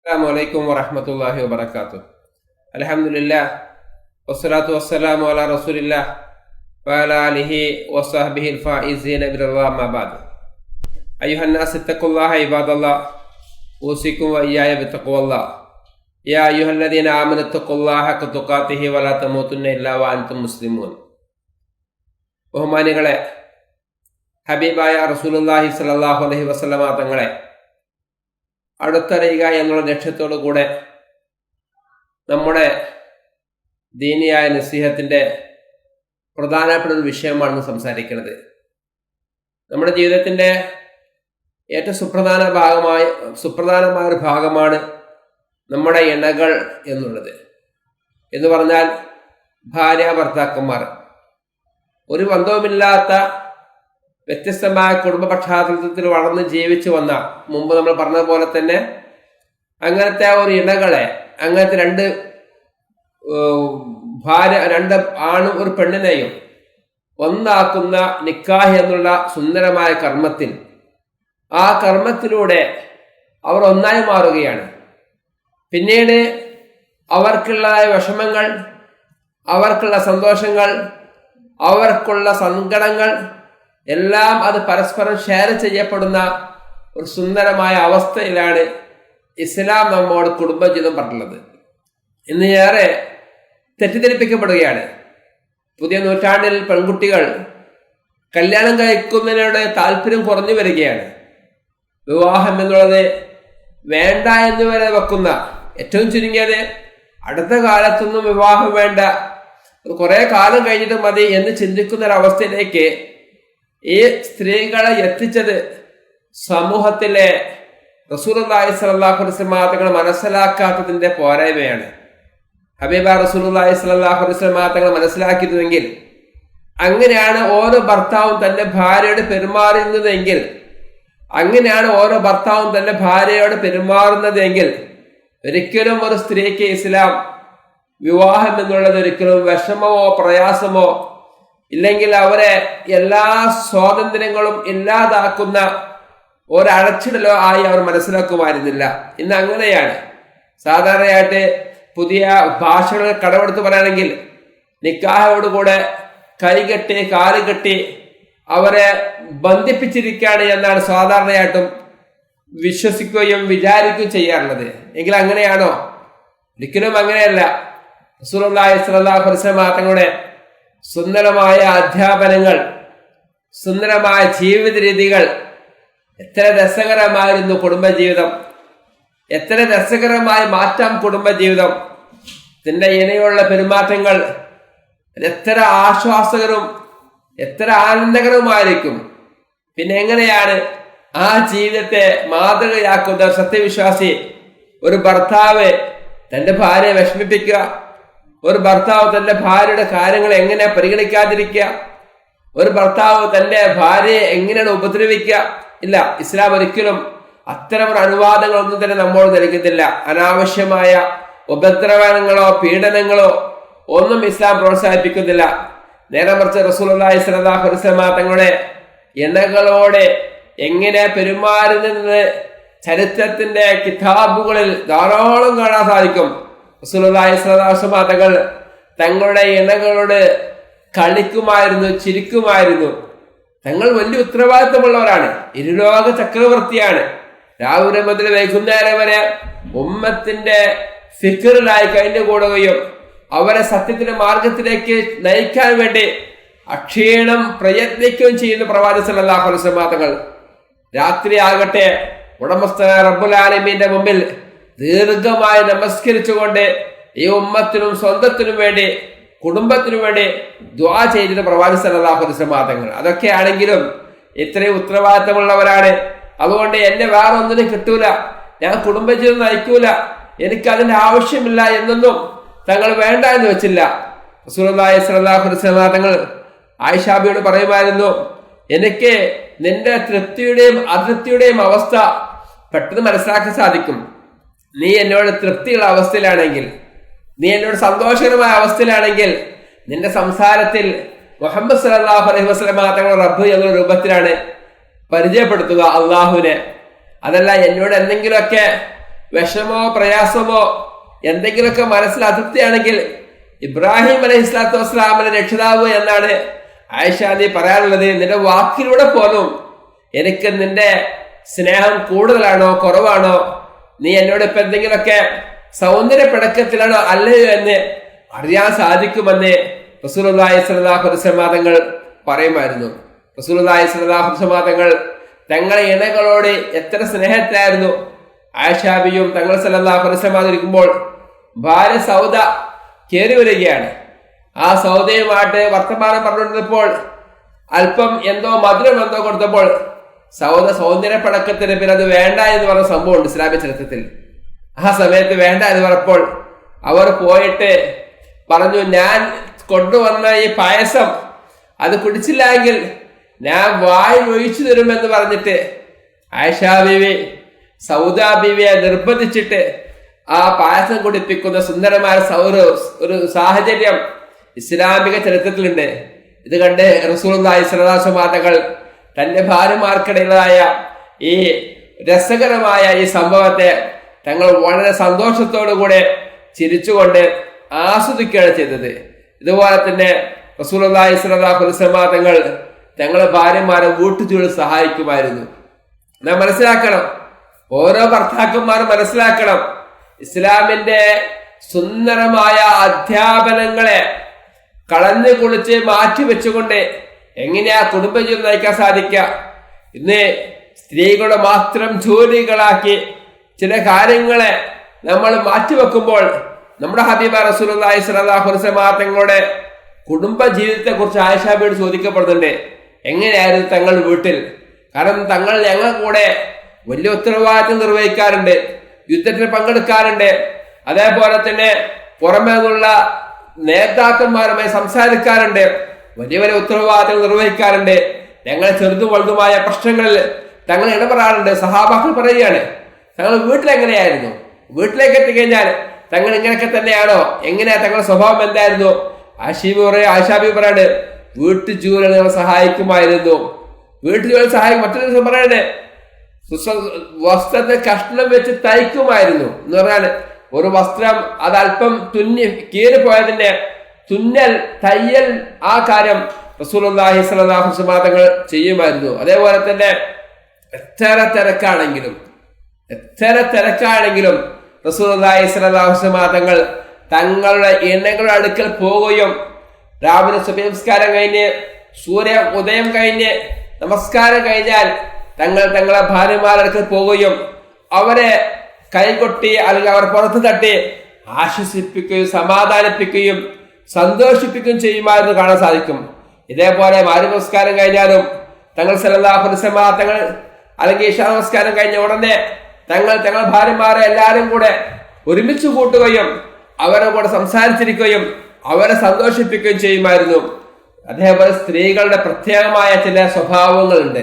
السلام عليكم ورحمة الله وبركاته الحمد لله والصلاة والسلام على رسول الله وعلى آله وصحبه الفائزين بالله ما بعد أيها الناس اتقوا الله عباد الله أوصيكم وإياي بتقوى الله يا أيها الذين آمنوا اتقوا الله حق تقاته ولا تموتن إلا وأنتم مسلمون ബഹുമാനികളെ ഹബീബായ റസൂലുള്ളാഹി സ്വല്ലല്ലാഹു അലൈഹി വസല്ലമ തങ്ങളെ അടുത്തറിയുക എന്നുള്ള ലക്ഷ്യത്തോടു കൂടെ നമ്മുടെ ദീനിയായ നസീഹത്തിന്റെ പ്രധാനപ്പെട്ട ഒരു വിഷയമാണ് സംസാരിക്കുന്നത്. നമ്മുടെ ജീവിതത്തിന്റെ ഏറ്റവും സുപ്രധാന ഭാഗമായ സുപ്രധാനമായ ഒരു ഭാഗമാണ് നമ്മുടെ ഇണകൾ എന്നുള്ളത്. എന്ന് പറഞ്ഞാൽ ഭാര്യ ഭർത്താക്കന്മാർ. ഒരു ബന്ധവുമില്ലാത്ത വ്യത്യസ്തമായ കുടുംബ പശ്ചാത്തലത്തിൽ വളർന്ന് ജീവിച്ചു വന്ന മുമ്പ് നമ്മൾ പറഞ്ഞതുപോലെ തന്നെ അങ്ങനത്തെ ഒരു ഇണകളെ അങ്ങനത്തെ രണ്ട് ഭാര്യ രണ്ട് ആണും ഒരു പെണ്ണിനെയും ഒന്നാക്കുന്ന നിക്കാഹ് എന്നുള്ള സുന്ദരമായ കർമ്മത്തിൽ. ആ കർമ്മത്തിലൂടെ അവർ ഒന്നായി മാറുകയാണ്. പിന്നീട് അവർക്കുള്ള വിഷമങ്ങൾ അവർക്കുള്ള സന്തോഷങ്ങൾ അവർക്കുള്ള സങ്കടങ്ങൾ എല്ലാം അത് പരസ്പരം ഷെയർ ചെയ്യപ്പെടുന്ന ഒരു സുന്ദരമായ അവസ്ഥയിലാണ് ഇസ്ലാം നമ്മോട് കുടുംബജീവിതം പറഞ്ഞിട്ടുള്ളത്. ഇന്ന് ഏറെ തെറ്റിദ്ധരിപ്പിക്കപ്പെടുകയാണ്. പുതിയ നൂറ്റാണ്ടിൽ പെൺകുട്ടികൾ കല്യാണം കഴിക്കുന്നതിനോട് താല്പര്യം കുറഞ്ഞു വരികയാണ്. വിവാഹം എന്നുള്ളത് വേണ്ട എന്ന് വരെ വെക്കുന്ന ഏറ്റവും ചുരുങ്ങിയത് അടുത്ത കാലത്തൊന്നും വിവാഹം വേണ്ട. കുറെ കാലം കഴിഞ്ഞിട്ട് മതി എന്ന് ചിന്തിക്കുന്ന ഒരവസ്ഥയിലേക്ക് ഈ സ്ത്രീകളെ എത്തിച്ചത് സമൂഹത്തിലെ അലൈഹി വസല്ലം തങ്ങൾ മനസ്സിലാക്കാത്തതിന്റെ പോരായ്മയാണ്. ഹബീബ അലൈഹി വസല്ലം തങ്ങൾ മനസ്സിലാക്കിയിരുന്നെങ്കിൽ അങ്ങനെയാണ് ഓരോ ഭർത്താവും തന്റെ ഭാര്യയോട് പെരുമാറുന്നതെങ്കിൽ അങ്ങനെയാണ് ഓരോ ഭർത്താവും തന്റെ ഭാര്യയോട് പെരുമാറുന്നതെങ്കിൽ ഒരിക്കലും ഒരു സ്ത്രീക്ക് ഇസ്ലാം വിവാഹം എന്നുള്ളത് ഒരിക്കലും വിഷമമോ പ്രയാസമോ ഇല്ലെങ്കിൽ അവരെ എല്ലാ സ്വാതന്ത്ര്യങ്ങളും ഇല്ലാതാക്കുന്ന ഒരടച്ചിടലോ ആയി അവർ മനസ്സിലാക്കുമായിരുന്നില്ല. ഇന്ന് അങ്ങനെയാണ്. സാധാരണയായിട്ട് പുതിയ ഭാഷകൾ കടമെടുത്ത് പറയുകയാണെങ്കിൽ നിക്കാഹയോടുകൂടെ കൈകെട്ടി കാൽ കെട്ടി അവരെ ബന്ധിപ്പിച്ചിരിക്കുകയാണ് എന്നാണ് സാധാരണയായിട്ടും വിശ്വസിക്കുകയും വിചാരിക്കുകയും ചെയ്യാറുള്ളത്. എങ്കിൽ അങ്ങനെയാണോ? ഒരിക്കലും അങ്ങനെയല്ല. റസൂലുള്ളാഹി സ്വല്ലല്ലാഹു അലൈഹി വസല്ലം തങ്ങളുടെ സുന്ദരമായ അധ്യാപനങ്ങൾ സുന്ദരമായ ജീവിത രീതികൾ എത്ര രസകരമായിരുന്നു കുടുംബജീവിതം. എത്ര രസകരമായി മാറ്റാം കുടുംബജീവിതം. ഇതിന്റെ ഇനയുള്ള പെരുമാറ്റങ്ങൾ എത്ര ആശ്വാസകരും എത്ര ആനന്ദകരവുമായിരിക്കും. പിന്നെ എങ്ങനെയാണ് ആ ജീവിതത്തെ മാതൃകയാക്കുന്ന സത്യവിശ്വാസി ഒരു ഭർത്താവ് തന്റെ ഭാര്യയെ വിഷമിപ്പിക്കുക ഒരു ഭർത്താവ് തന്റെ ഭാര്യയുടെ കാര്യങ്ങൾ എങ്ങനെ പരിഗണിക്കാതിരിക്കുക? ഒരു ഭർത്താവ് തന്റെ ഭാര്യയെ എങ്ങനെയാണ് ഉപദ്രവിക്കുക? ഇല്ല ഇസ്ലാം ഒരിക്കലും അത്തരം അനുവാദങ്ങളൊന്നും തന്നെ നമ്മോട് നൽകുന്നില്ല അനാവശ്യമായ ഉപദ്രവങ്ങളോ പീഡനങ്ങളോ ഒന്നും ഇസ്ലാം പ്രോത്സാഹിപ്പിക്കുന്നില്ല. നേരെ മറിച്ച് അലൈഹി വസല്ലം തങ്ങളുടെ ഇണകളോട് എങ്ങനെ പെരുമാറുന്നത്? ചരിത്രത്തിന്റെ കിതാബുകളിൽ ധാരാളം കാണാൻ സാധിക്കും. തങ്ങൾ തങ്ങളുടെ ഇണകളോട് കളിക്കുമായിരുന്നു ചിരിക്കുമായിരുന്നു. തങ്ങൾ വലിയ ഉത്തരവാദിത്തമുള്ളവരാണ്. ഇരുലോക ചക്രവർത്തിയാണ്. രാവിലെ മുതൽ വൈകുന്നേരം വരെ ഉമ്മത്തിന്റെ ഫിക്കറിലായി കഴിഞ്ഞു കൂടുകയും അവരെ സത്യത്തിന്റെ മാർഗത്തിലേക്ക് നയിക്കാൻ വേണ്ടി അക്ഷീണം പ്രയത്നിക്കുകയും ചെയ്യുന്ന പ്രവാചക തങ്ങൾ രാത്രി ആകട്ടെ ഉടമസ്ഥ റബ്ബുൽ ആലമീന്റെ മുമ്പിൽ ദീർഘമായി നമസ്കരിച്ചുകൊണ്ട് ഈ ഉമ്മത്തിനും സ്വന്തത്തിനും വേണ്ടി കുടുംബത്തിനു വേണ്ടി ദ്വാ ചെയ്തിട്ട് പ്രവാചി അലൈഹി വസല്ലം അതൊക്കെ ആണെങ്കിലും ഇത്രയും ഉത്തരവാദിത്തമുള്ളവരാണ്. അതുകൊണ്ട് എന്നെ വേറെ ഒന്നിനും കിട്ടൂല. ഞാൻ കുടുംബജീവിതം നയിക്കൂല. എനിക്ക് അതിന്റെ ആവശ്യമില്ല എന്നൊന്നും തങ്ങൾ വേണ്ട എന്ന് വെച്ചില്ല. അലൈഹി വസല്ലം തങ്ങൾ ആയിഷാബിയോട് പറയുമായിരുന്നു എനിക്ക് നിന്റെ തൃപ്തിയുടെയും അതൃപ്തിയുടെയും അവസ്ഥ പെട്ടെന്ന് മനസ്സിലാക്കാൻ സാധിക്കും. നീ എന്നോട് തൃപ്തിയുള്ള അവസ്ഥയിലാണെങ്കിൽ നീ എന്നോട് സന്തോഷകരമായ അവസ്ഥയിലാണെങ്കിൽ നിന്റെ സംസാരത്തിൽ മുഹമ്മദ് സല്ലല്ലാഹു അലൈഹി വസല്ലം തങ്ങൾ റബ്ബ് എന്ന രൂപത്തിലാണ് പരിചയപ്പെടുത്തുക അള്ളാഹുവിനെ. അതല്ല എന്നോട് എന്തെങ്കിലുമൊക്കെ വിഷമോ പ്രയാസമോ എന്തെങ്കിലുമൊക്കെ മനസ്സിൽ അതൃപ്തിയാണെങ്കിൽ ഇബ്രാഹിം അലൈഹി സ്വലാത്തു വസ്സലാമിന്റെ രക്ഷിതാവ് എന്നാണ് ആയിഷാദി പറയാനുള്ളത് നിന്റെ വാക്കിലൂടെ പോലും എനിക്ക് നിന്റെ സ്നേഹം കൂടുതലാണോ കുറവാണോ നീ എന്നോട് ഇപ്പൊ എന്തെങ്കിലുമൊക്കെ സൗന്ദര്യ പിടക്കത്തിലാണോ അല്ലയോ എന്ന് അറിയാൻ സാധിക്കുമെന്ന് തങ്ങൾ പറയുമായിരുന്നു. വസല്ലം തങ്ങളെ ഇണകളോട് എത്ര സ്നേഹത്തിലായിരുന്നു. ആഷാബിയും തങ്ങൾ വസല്ലം ഇരിക്കുമ്പോൾ ഭാര്യ സൗദ കയറി വരികയാണ്. ആ സൗദയുമായിട്ട് വർത്തമാനം പറഞ്ഞുകൊണ്ടിരുന്നപ്പോൾ അല്പം എന്തോ മധുരം എന്തോ കൊടുത്തപ്പോൾ സൗദ സൗന്ദര്യ പടക്കത്തിന് പിന്നെ അത് വേണ്ട എന്ന് പറഞ്ഞ സംഭവമുണ്ട് ഇസ്ലാമിക ചരിത്രത്തിൽ. ആ സമയത്ത് വേണ്ട എന്ന് പറഞ്ഞപ്പോൾ അവർ പോയിട്ട് പറഞ്ഞു ഞാൻ കൊണ്ടുവന്ന ഈ പായസം അത് കുടിച്ചില്ല എങ്കിൽ ഞാൻ വായു ഒഴിച്ചു തരുമെന്ന് പറഞ്ഞിട്ട് ആയിഷാ ബീവി സൗദാ നിർബന്ധിച്ചിട്ട് ആ പായസം കുടിപ്പിക്കുന്ന സുന്ദരമായ സൗര ഒരു സാഹചര്യം ഇസ്ലാമിക ചരിത്രത്തിലുണ്ട്. ഇത് കണ്ട് റസൂലി സ്വലാസമാതകൾ തന്റെ ഭാര്യമാർക്കിടയിലായ ഈ രസകരമായ ഈ സംഭവത്തെ തങ്ങൾ വളരെ സന്തോഷത്തോടു കൂടെ ചിരിച്ചുകൊണ്ട് ആസ്വദിക്കുകയാണ് ചെയ്തത്. ഇതുപോലെ തന്നെ തങ്ങൾ തങ്ങളെ ഭാര്യമാരെ വീട്ടുജോലി സഹായിക്കുമായിരുന്നു. നാം മനസ്സിലാക്കണം. ഓരോ ഭർത്താക്കന്മാരും മനസ്സിലാക്കണം. ഇസ്ലാമിന്റെ സുന്ദരമായ അധ്യാപനങ്ങളെ കളഞ്ഞു കുളിച്ച് മാറ്റി വെച്ചുകൊണ്ട് എങ്ങനെയാ കുടുംബജീവിതം നയിക്കാൻ സാധിക്കുക ഇന്ന് സ്ത്രീകളുടെ മാത്രം ജോലികളാക്കി ചില കാര്യങ്ങളെ നമ്മൾ മാറ്റിവെക്കുമ്പോൾ നമ്മുടെ ഹബീബ റസൂലി സ്വലാഹുസമാങ്ങളുടെ കുടുംബ ജീവിതത്തെ കുറിച്ച് ആയിഷാബിയോട് ചോദിക്കപ്പെടുന്നുണ്ട്. എങ്ങനെയായിരുന്നു തങ്ങൾ വീട്ടിൽ? കാരണം തങ്ങൾ ഞങ്ങൾ കൂടെ വലിയ ഉത്തരവാദിത്വം നിർവഹിക്കാറുണ്ട് യുദ്ധത്തിൽ പങ്കെടുക്കാറുണ്ട്. അതേപോലെ തന്നെ പുറമേ നിന്നുള്ള നേതാക്കന്മാരുമായി സംസാരിക്കാറുണ്ട്. വലിയ വലിയ ഉത്തരവാദിത്തങ്ങൾ നിർവഹിക്കാറുണ്ട്. ഞങ്ങൾ ചെറുതും വലുതുമായ പ്രശ്നങ്ങളിൽ തങ്ങൾ ഇടപെടാറുണ്ട്. സഹാബാക്കൾ പറയുകയാണ് തങ്ങൾ വീട്ടിലെങ്ങനെയായിരുന്നു? വീട്ടിലേക്ക് എത്തിക്കഴിഞ്ഞാൽ തങ്ങൾ ഇങ്ങനെയൊക്കെ തന്നെയാണോ? എങ്ങനെയാ തങ്ങളുടെ സ്വഭാവം എന്തായിരുന്നു? ആശീബി പറയ ആശാബി പറയാണ് വീട്ടു ജോലികൾ ഞങ്ങൾ സഹായിക്കുമായിരുന്നു. വീട്ടു ജോലി സഹായിക്കും മറ്റൊരു ദിവസം പറയണേ വസ്ത്രത്തെ കഷ്ണം വെച്ച് തയ്ക്കുമായിരുന്നു. എന്ന് പറഞ്ഞാൽ ഒരു വസ്ത്രം അത് അല്പം തുന്നി കീറിപ്പോയതിന്റെ തുന്നൽ തയ്യൽ ആ കാര്യം റസൂലി സ്വലാഹുസമാതങ്ങൾ ചെയ്യുമായിരുന്നു. അതേപോലെ തന്നെ എത്ര തിരക്കാണെങ്കിലും എത്ര തിരക്കാണെങ്കിലും റസൂലി സ്വലാഹുസമാതങ്ങൾ തങ്ങളുടെ ഇണകളുടെ അടുക്കൽ പോവുകയും രാവിലെ സുഭനമസ്കാരം കഴിഞ്ഞ് സൂര്യ ഉദയം കഴിഞ്ഞ് നമസ്കാരം കഴിഞ്ഞാൽ തങ്ങൾ തങ്ങളെ ഭാര്യമാരുടെ അടുക്കൽ പോവുകയും അവരെ കൈകൊട്ടി അല്ലെങ്കിൽ അവർ പുറത്തു തട്ടി ആശ്വസിപ്പിക്കുകയും സമാധാനിപ്പിക്കുകയും സന്തോഷിപ്പിക്കുകയും ചെയ്യുമായിരുന്നു കാണാൻ സാധിക്കും. ഇതേപോലെ മാരി നമസ്കാരം കഴിഞ്ഞാലും തങ്ങൾ സലല്ലാഹുസമാ തങ്ങൾ അല്ലെങ്കിൽ ഇഷാ നമസ്കാരം കഴിഞ്ഞ ഉടനെ തങ്ങൾ തങ്ങൾ ഭാര്യമാരെ എല്ലാവരും കൂടെ ഒരുമിച്ച് കൂട്ടുകയും അവരെ കൂടെ സംസാരിച്ചിരിക്കുകയും അവരെ സന്തോഷിപ്പിക്കുകയും ചെയ്യുമായിരുന്നു. അതേപോലെ സ്ത്രീകളുടെ പ്രത്യേകമായ ചില സ്വഭാവങ്ങളുണ്ട്.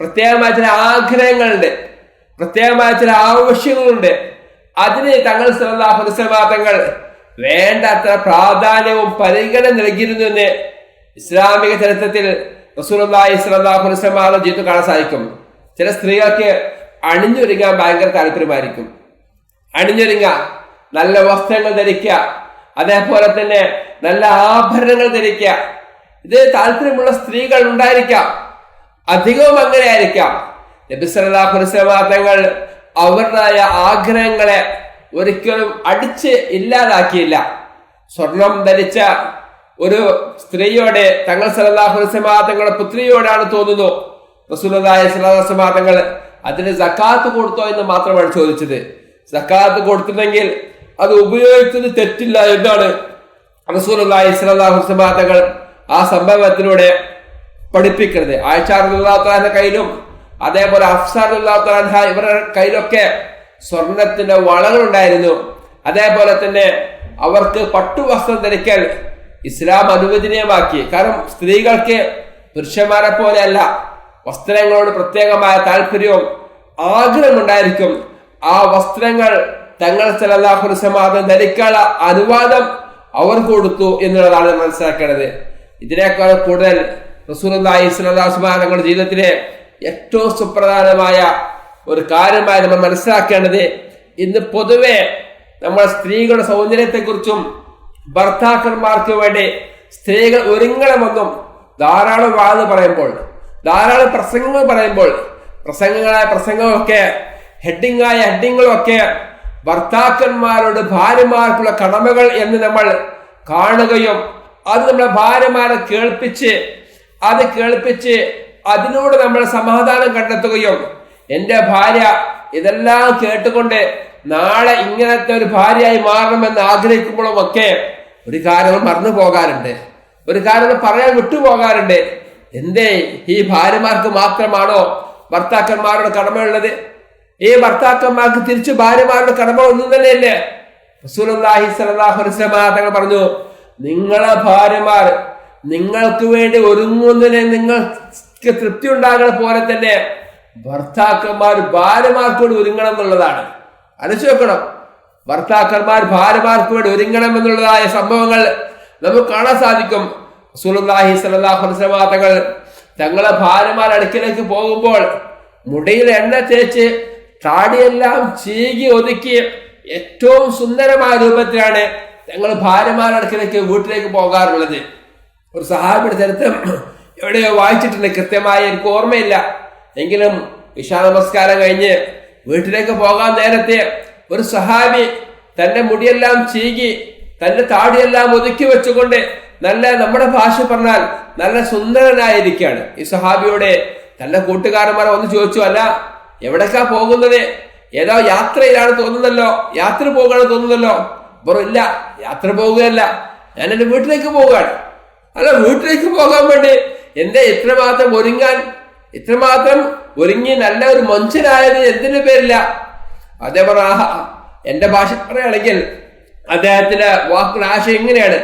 പ്രത്യേകമായ ചില ആഗ്രഹങ്ങളുണ്ട്. പ്രത്യേകമായ ചില ആവശ്യങ്ങളുണ്ട്. അതിന് തങ്ങൾ തങ്ങൾ വേണ്ടത്ര പ്രാധാന്യവും പരിഗണന നൽകിയിരുന്നു എന്ന് ഇസ്ലാമിക ചരിത്രത്തിൽ റസൂലി ജീവിതം കാണാൻ സാധിക്കും. ചില സ്ത്രീകൾക്ക് അണിഞ്ഞൊരുങ്ങാൻ ഭയങ്കര താല്പര്യമായിരിക്കും. അണിഞ്ഞൊരുങ്ങ നല്ല വസ്ത്രങ്ങൾ ധരിക്കുക അതേപോലെ തന്നെ നല്ല ആഭരണങ്ങൾ ധരിക്കുക ഇത് താല്പര്യമുള്ള സ്ത്രീകൾ ഉണ്ടായിരിക്കാം. അധികവും അങ്ങനെ ആയിരിക്കാം നബിസ്വലാഹുലമാങ്ങൾ അവരുടേതായ ആഗ്രഹങ്ങളെ ഒരിക്കലും അടിച്ച് ഇല്ലാതാക്കിയില്ല. സ്വർണം ധരിച്ച ഒരു സ്ത്രീയോടെ തങ്ങൾ സലാഹുലസമാ തങ്ങളുടെ പുത്രിയോടാണ് തോന്നുന്നു. റസൂലായ സലാഹുസമാതങ്ങൾ അതിന് സക്കാത്ത് കൊടുത്തോ എന്ന് മാത്രമാണ് ചോദിച്ചത്. സക്കാത്ത് കൊടുത്തിട്ടുണ്ടെങ്കിൽ അത് ഉപയോഗിക്കുന്നത് തെറ്റില്ല എന്നാണ് റസൂലി തങ്ങൾ ആ സംഭവത്തിലൂടെ പഠിപ്പിക്കുന്നത്. ആഴ്ചാറുള്ള കയ്യിലും അതേപോലെ അഫ്സാറുല്ലാത്താൻഹ ഇവരുടെ കയ്യിലൊക്കെ സ്വർണത്തിന്റെ വളകൾ ഉണ്ടായിരുന്നു അതേപോലെ തന്നെ അവർക്ക് പട്ടുവസ്ത്രം ധരിക്കൽ ഇസ്ലാം അനുവദനീയമാക്കി. കാരണം സ്ത്രീകൾക്ക് പുരുഷന്മാരെ പോലെയല്ല വസ്ത്രങ്ങളോട് പ്രത്യേകമായ താല്പര്യവും ആഗ്രഹം ഉണ്ടായിരിക്കും ആ വസ്ത്രങ്ങൾ തങ്ങൾ സലാഹുസമാദം ധരിക്കാനുള്ള അനുവാദം അവർ കൊടുത്തു എന്നുള്ളതാണ് മനസ്സിലാക്കേണ്ടത്. ഇതിനേക്കാൾ കൂടുതൽ റസൂലി സ്വലാസ്മാ തങ്ങളുടെ ജീവിതത്തിലെ ഏറ്റവും സുപ്രധാനമായ ഒരു കാര്യമായി നമ്മൾ മനസ്സിലാക്കേണ്ടത് ഇന്ന് പൊതുവെ നമ്മൾ സ്ത്രീകളുടെ സൗന്ദര്യത്തെക്കുറിച്ചും ഭർത്താക്കന്മാർക്ക് വേണ്ടി സ്ത്രീകൾ ഒരുങ്ങണമെന്നും ധാരാളം വാത് പറയുമ്പോൾ ധാരാളം പ്രസംഗങ്ങൾ പറയുമ്പോൾ പ്രസംഗങ്ങളായ പ്രസംഗമൊക്കെ ഹെഡിങ്ങായ ഹെഡിങ്ങുകളൊക്കെ ഭർത്താക്കന്മാരോട് ഭാര്യമാർക്കുള്ള കടമകൾ എന്ന് നമ്മൾ കാണുകയും അത് നമ്മളെ ഭാര്യമാരെ കേൾപ്പിച്ച് അത് കേൾപ്പിച്ച് അതിനോട് നമ്മൾ സമാധാനം കണ്ടെത്തുകയും എന്റെ ഭാര്യ ഇതെല്ലാം കേട്ടുകൊണ്ട് നാളെ ഇങ്ങനത്തെ ഒരു ഭാര്യയായി മാറണമെന്ന് ആഗ്രഹിക്കുമ്പോഴും ഒക്കെ ഒരു കാര്യങ്ങൾ മറന്നു പോകാറുണ്ട്. ഒരു കാര്യങ്ങൾ പറയാൻ വിട്ടുപോകാറുണ്ട്. എന്തേ ഈ ഭാര്യമാർക്ക് മാത്രമാണോ ഭർത്താക്കന്മാരുടെ കടമയുള്ളത്? ഈ ഭർത്താക്കന്മാർക്ക് തിരിച്ചു ഭാര്യമാരുടെ കടമ ഒന്നും തന്നെയല്ലേ വസല്ലം തങ്ങൾ പറഞ്ഞു നിങ്ങളെ ഭാര്യമാർ നിങ്ങൾക്ക് വേണ്ടി ഒരുങ്ങുന്നതിനെ നിങ്ങൾക്ക് തൃപ്തി ഉണ്ടാകുന്ന പോലെ തന്നെ ഭർത്താക്കന്മാർ ഭാര്യമാർക്കോട് ഒരുങ്ങണം എന്നുള്ളതാണ്. അലച്ചു വെക്കണം. ഭർത്താക്കന്മാർ ഭാര്യമാർക്ക് വേണ്ടി ഒരുങ്ങണം എന്നുള്ളതായ സംഭവങ്ങൾ നമുക്ക് കാണാൻ സാധിക്കും. വസല്ലം തങ്ങൾ തങ്ങളെ ഭാര്യമാർ അടുക്കിലേക്ക് പോകുമ്പോൾ മുടിയിൽ എണ്ണ തേച്ച് താടിയെല്ലാം ചീകി ഒതുക്കി ഏറ്റവും സുന്ദരമായ രൂപത്തിലാണ് ഞങ്ങൾ ഭാര്യമാരടക്കിലേക്ക് വീട്ടിലേക്ക് പോകാറുള്ളത്. ഒരു സഹാബിയുടെ ചരിത്രം എവിടെയോ വായിച്ചിട്ടുണ്ട്. കൃത്യമായി എനിക്ക് ഓർമ്മയില്ല. എങ്കിലും ഇഷാ നമസ്കാരം കഴിഞ്ഞ് വീട്ടിലേക്ക് പോകാൻ നേരത്തെ ഒരു സഹാബി തന്റെ മുടിയെല്ലാം ചീകി തന്റെ താടിയെല്ലാം ഒതുക്കി വെച്ചുകൊണ്ട് നല്ല നമ്മുടെ ഭാഷ പറഞ്ഞാൽ നല്ല സുന്ദരനായിരിക്കുകയാണ്. ഈ സഹാബിയോടെ തന്റെ കൂട്ടുകാരന്മാരെ ഒന്ന് ചോദിച്ചു അല്ല എവിടേക്കാ പോകുന്നത്? ഏതോ യാത്രയിലാണ് തോന്നുന്നല്ലോ യാത്ര പോകുകയാണ് തോന്നുന്നല്ലോ. അപ്പോൾ ഇല്ല യാത്ര പോവുകയല്ല. ഞാൻ എന്റെ വീട്ടിലേക്ക് പോവുകയാണ്. അല്ല വീട്ടിലേക്ക് പോകാൻ വേണ്ടി എന്റെ ഇത്രമാത്രം ഒരുങ്ങാൻ ഇത്രമാത്രം ഒരുങ്ങി നല്ല ഒരു മനുഷ്യനായത് എന്തിന്റെ പേരില്ല അതേപോലെ ആഹാ എന്റെ ഭാഷ പറയുകയാണെങ്കിൽ അദ്ദേഹത്തിന്റെ വാക്കുകൾ ആശയം ഇങ്ങനെയാണ്.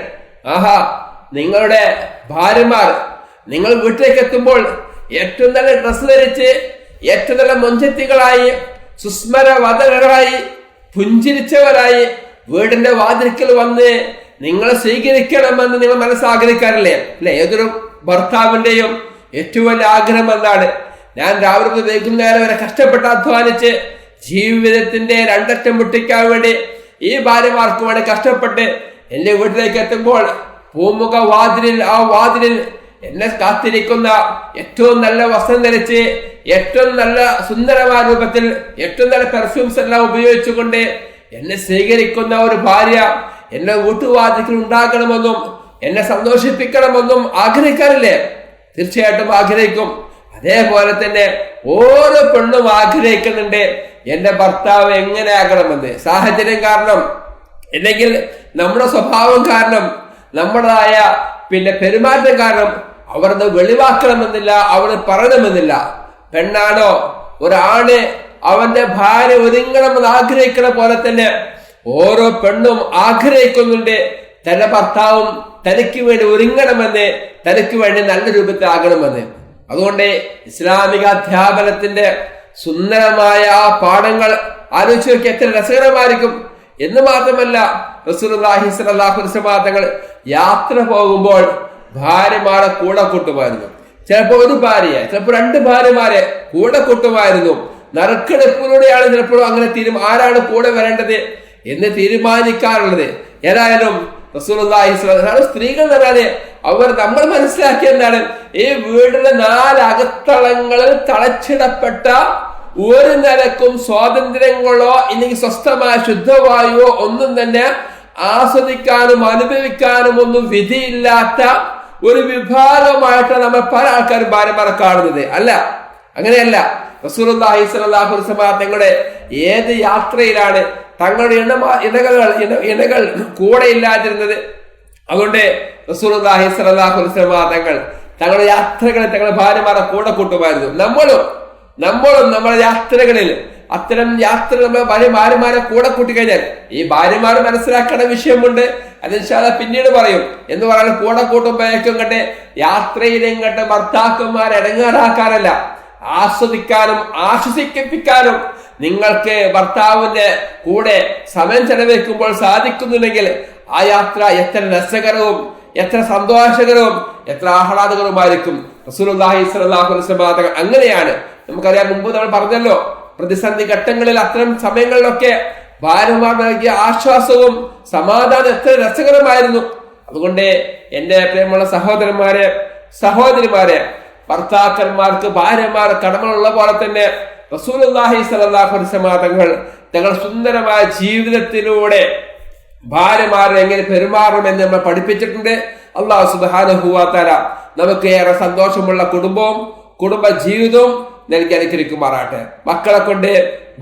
ആഹാ നിങ്ങളുടെ ഭാര്യമാർ നിങ്ങൾ വീട്ടിലേക്ക് എത്തുമ്പോൾ ഏറ്റവും നല്ല ഡ്രസ്സ് ധരിച്ച് ഏറ്റവും നല്ല മൊഞ്ചത്തികളായി സുസ്മരവതകളായി പുഞ്ചിരിച്ചവരായി വീടിന്റെ വാതിൽക്കൽ വന്ന് നിങ്ങളെ സ്വീകരിക്കണമെന്ന് നിങ്ങൾ മനസ്സാഗ്രഹിക്കാറില്ലേ അല്ലെ? ഏതൊരു ഭർത്താവിന്റെയും ഏറ്റവും വലിയ ആഗ്രഹം എന്താണ് ഞാൻ രാവിലെ മുതൽ വൈകുന്നേരം വരെ കഷ്ടപ്പെട്ട് അധ്വാനിച്ച് ജീവിതത്തിന്റെ രണ്ടറ്റം മുട്ടിക്കാൻ വേണ്ടി ഈ ഭാര്യമാർക്ക് വേണ്ടി കഷ്ടപ്പെട്ട് എന്റെ വീട്ടിലേക്ക് എത്തുമ്പോൾ പൂമുഖ വാതിലിൽ ആ വാതിലിൽ എന്നെ കാത്തിരിക്കുന്ന ഏറ്റവും നല്ല വസ്ത്രം ധരിച്ച് ഏറ്റവും നല്ല സുന്ദരമായ രൂപത്തിൽ ഏറ്റവും നല്ല പെർഫ്യൂംസ് എല്ലാം ഉപയോഗിച്ചുകൊണ്ട് എന്നെ സ്വീകരിക്കുന്ന ഒരു ഭാര്യ എന്നെ വീട്ടുവാതിക്കൽ ഉണ്ടാക്കണമെന്നും എന്നെ സന്തോഷിപ്പിക്കണമെന്നും ആഗ്രഹിക്കാറില്ലേ? തീർച്ചയായിട്ടും ആഗ്രഹിക്കും. അതേപോലെ തന്നെ ഓരോ പെണ്ണും ആഗ്രഹിക്കുന്നുണ്ട് എന്റെ ഭർത്താവ് എങ്ങനെ ആകണമെന്ന്? സാഹചര്യം കാരണം അല്ലെങ്കിൽ നമ്മുടെ സ്വഭാവം കാരണം നമ്മളായ പിന്നെ പെരുമാറ്റം കാരണം അവരത് വെളിവാക്കണമെന്നില്ല അവർ പറയണമെന്നില്ല. പെണ്ണാണോ? ഒരാണ് അവന്റെ ഭാര്യ ഒരുങ്ങണമെന്ന് ആഗ്രഹിക്കുന്ന പോലെ തന്നെ ഓരോ പെണ്ണും ആഗ്രഹിക്കുന്നുണ്ട് തന്റെ ഭർത്താവും തനിക്ക് വേണ്ടി ഒരുങ്ങണമെന്ന് തനിക്ക് വേണ്ടി നല്ല രൂപത്തിലാകണമെന്ന്. അതുകൊണ്ട് ഇസ്ലാമിക അധ്യാപനത്തിന്റെ സുന്ദരമായ ആ പാഠങ്ങൾ ആലോചിച്ച് നോക്കി എത്ര രസകരമായിരിക്കും. എന്ന് മാത്രമല്ല വസല്ലം യാത്ര പോകുമ്പോൾ ഭാര്യമാരെ കൂടെ കൂട്ടുമായിരുന്നു. ചിലപ്പോൾ ഒരു ഭാര്യയെ ചിലപ്പോൾ രണ്ട് ഭാര്യമാരെ കൂടെ കൂട്ടുമായിരുന്നു. നറുക്കെടുപ്പിലൂടെയാണ് ചിലപ്പോഴും അങ്ങനെ തീരും. ആരാണ് കൂടെ വരേണ്ടത് എന്ന് തീരുമാനിക്കാറുള്ളത്. ഏതായാലും വസല്ലം സ്ത്രീകൾ എന്ന് അവർ നമ്മൾ മനസ്സിലാക്കിയ എന്താണ് ഈ വീടിന്റെ നാലകത്തളങ്ങളിൽ തളച്ചിടപ്പെട്ട ഒരു നിലക്കും സ്വാതന്ത്ര്യങ്ങളോ ഇല്ലെങ്കിൽ സ്വസ്ഥമായ ശുദ്ധവായുവോ ഒന്നും തന്നെ ആസ്വദിക്കാനും അനുഭവിക്കാനും ഒന്നും വിധിയില്ലാത്ത ഒരു വിഭാഗമായിട്ടാണ് നമ്മൾ പല ആൾക്കാരും ഭാര്യമാരെ കാണുന്നത്. അല്ല അങ്ങനെയല്ല റസൂലുള്ളാഹി സ്വല്ലല്ലാഹു അലൈഹി വസല്ലം തങ്ങളുടെ ഏത് യാത്രയിലാണ് തങ്ങളുടെ ഇണ ഇണകൾ ഇണ- ഇണകൾ കൂടെ ഇല്ലാതിരുന്നത്? അതുകൊണ്ട് റസൂലുള്ളാഹി സ്വല്ലല്ലാഹു അലൈഹി വസല്ലം തങ്ങൾ തങ്ങളുടെ യാത്രകളിൽ തങ്ങളുടെ ഭാര്യമാരെ കൂടെ കൂട്ടുമായിരുന്നു. നമ്മളും നമ്മളും നമ്മുടെ യാത്രകളിൽ അത്തരം യാത്ര നമ്മളെ ഭാര്യ ഭാര്യമാരെ കൂടെ കൂട്ടിക്കഴിഞ്ഞാൽ ഈ ഭാര്യമാർ മനസ്സിലാക്കേണ്ട വിഷയമുണ്ട്. അത് ഇൻഷാല്ലാ പിന്നീട് പറയും. എന്ന് പറയാൻ കൂടെ കൂട്ടുമ്പോഴേക്കും കണ്ട് യാത്രയിലെങ്ങട്ട് ഭർത്താക്കന്മാരെ ഇടങ്ങാറാക്കാനല്ല. ആസ്വദിക്കാനും ആശ്വസിപ്പിക്കാനും നിങ്ങൾക്ക് ഭർത്താവിന്റെ കൂടെ സമയം ചെലവഴിക്കുമ്പോൾ സാധിക്കുന്നുണ്ടെങ്കിൽ ആ യാത്ര എത്ര രസകരവും എത്ര സന്തോഷകരവും എത്ര ആഹ്ലാദകരവുമായിരിക്കും. വസല്ലം അങ്ങനെയാണ്. നമുക്കറിയാം മുമ്പ് നമ്മൾ പറഞ്ഞല്ലോ പ്രതിസന്ധി ഘട്ടങ്ങളിൽ അത്തരം സമയങ്ങളിലൊക്കെ ഭാര്യമാർ നൽകിയ ആശ്വാസവും സമാധാനം എത്ര രസകരമായിരുന്നു. അതുകൊണ്ട് എന്റെ പ്രിയമുള്ള സഹോദരന്മാരെ സഹോദരിമാരെ ഭർത്താക്കന്മാർക്ക് ഭാര്യമാർ കടമകളുള്ള പോലെ തന്നെ സ്വല്ലല്ലാഹു അലൈഹി വസല്ലം തങ്ങൾ സുന്ദരമായ ജീവിതത്തിലൂടെ ഭാര്യമാരെ എങ്ങനെ പെരുമാറണമെന്ന് നമ്മൾ പഠിപ്പിച്ചിട്ടുണ്ട്. അള്ളാഹു സുബാനുഹുവാത്തല നമുക്ക് ഏറെ സന്തോഷമുള്ള കുടുംബവും കുടുംബ ജീവിതവും നൽകി അനുഗ്രഹിക്കുമാറാട്ടെ മക്കളെ കൊണ്ട്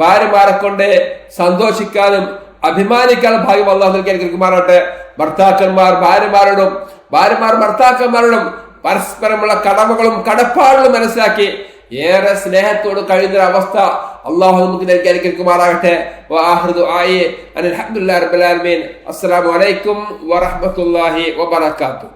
ഭാര്യമാരെ കൊണ്ട് സന്തോഷിക്കാനും അഭിമാനിക്കാനും ഭാഗ്യം അള്ളാഹു നൽകി അനുഗ്രഹിക്കുമാറാട്ടെ ഭർത്താക്കന്മാർ ഭാര്യമാരോടും ഭാര്യമാർ ഭർത്താക്കന്മാരോടും പരസ്പരമുള്ള കടമകളും കടപ്പാടുകളും മനസ്സിലാക്കി ഏറെ സ്നേഹത്തോട് കഴിയുന്ന അവസ്ഥ അള്ളാഹു നമുക്ക് നൽകി അനുഗ്രഹിക്കുമാറാകട്ടെ അലഹമുല്ലാ റബുലാലമീൻ അസ്സലാമു അലൈക്കും വറഹമത്തല്ലാഹി വബർക്കാത്തു